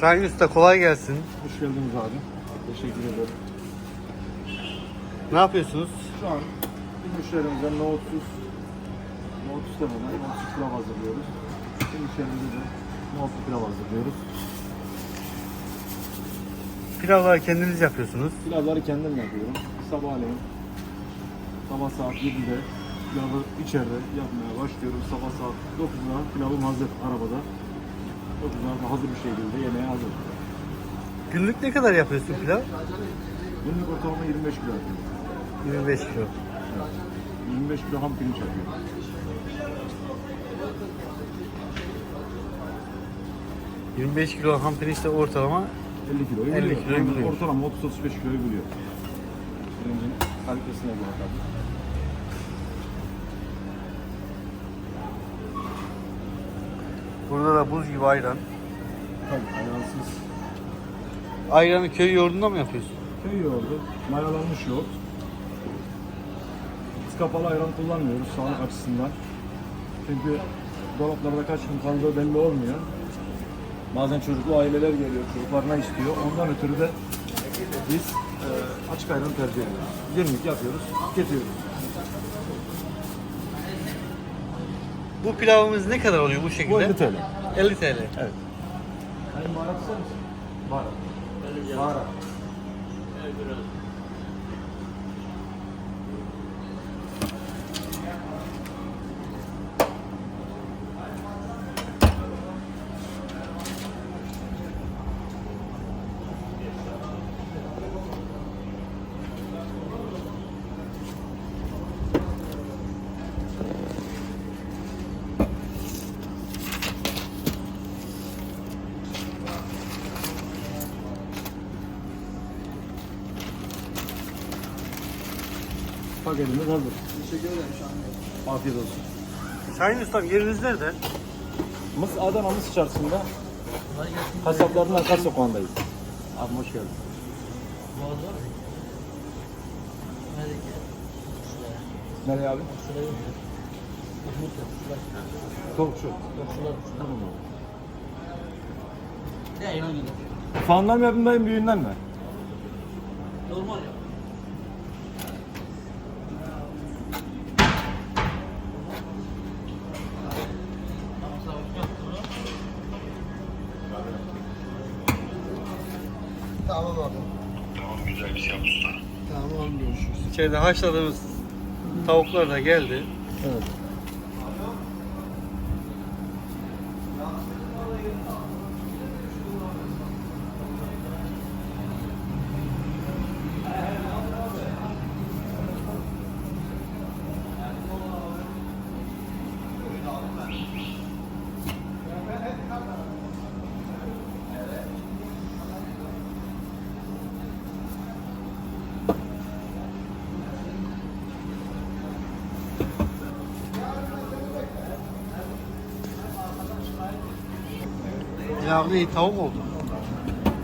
Şahin Usta kolay gelsin. Hoş geldiniz abi. Teşekkür ederim. Ne yapıyorsunuz? Şu an bir müşterimize nohutsuz, nohutsuz demeden nohutsuz pilav hazırlıyoruz. Bir müşterimize de nohutlu pilav hazırlıyoruz. Pilavları kendiniz yapıyorsunuz. Pilavları kendim yapıyorum. Sabahleyin sabah saat 7'de pilavı içeride yapmaya başlıyoruz. Sabah saat 9'da pilavım hazır arabada. 9'da hazır bir şekilde yemeğe hazır. Günlük ne kadar yapıyorsun pilav? Günlük ortalama 25 kilo yapıyorum. 25 kilo. 25 kilo ham pirinç yapıyorum. Hı. 25 kilo ham pirinçte ortalama 50 kiloyu 50 buluyor. kiloyu buluyor. Ortalama 30-35 kiloyu buluyor. Pirincin kalitesine göre tabii. Burada da buz gibi ayran. Tabii ayansız. Ayranı köy yoğurdunda mı yapıyorsun? Köy yoğurdu, mayalanmış yoğurt. Biz kapalı ayran kullanmıyoruz sağlık açısından. Çünkü dolaplarda kaç gün kaldığı belli olmuyor. Bazen çocuklu aileler geliyor, çocuklarına istiyor. Ondan ötürü de biz e, açık ayran tercih ediyoruz. Gemlik yapıyoruz, tüketiyoruz. Bu pilavımız ne kadar oluyor bu şekilde? Bu 50 TL. 50 TL. Evet. Hani baharat ister misin? Baharat. Baharat. Paketimiz hazır. Teşekkür ederim Afiyet olsun. Şahin Ustam yeriniz nerede? Mıs Adana Mıs çarşısında kasapların arka sokağındayız. Abi hoş geldin. Nereye abi? Talk show. Tamam abi. Ne inan gidiyor. Fanlar mı yapayım dayım büyüğünden mi? Normal ya. Tamam abi. Tamam güzel bir şey yap usta. Tamam görüşürüz. İçeride haşladığımız tavuklar da geldi. Evet. Pilavlı iyi tavuk oldu.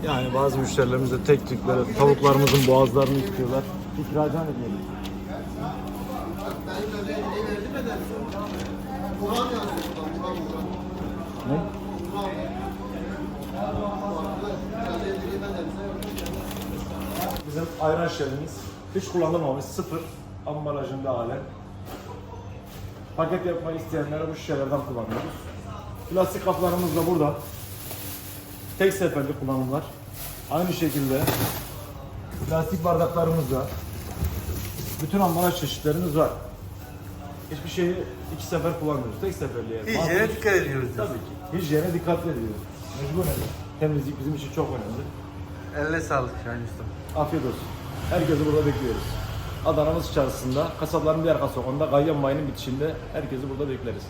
Yani bazı müşterilerimiz de tek tük böyle tavuklarımızın boğazlarını istiyorlar. İhracan ediyoruz. Ne? Bizim ayran şişelerimiz hiç kullanılmamış sıfır ambalajında halen. Paket yapmayı isteyenlere bu şişelerden kullanıyoruz. Plastik kaplarımız da burada. Tek seferlik kullanımlar. Aynı şekilde plastik bardaklarımız da bütün ambalaj çeşitlerimiz var. Hiçbir şeyi iki sefer kullanmıyoruz. Tek seferliğe. Hijyene dikkat ediyoruz. Tabii ki. Hijyene dikkat ediyoruz. Mecburen. Temizlik bizim için çok önemli. Eline sağlık Şahin Ustam. Afiyet olsun. Herkesi burada bekliyoruz. Adana'mız çarşısında, kasapların diğer kasabında, Gayyan Mayı'nın bitişinde herkesi burada bekleriz.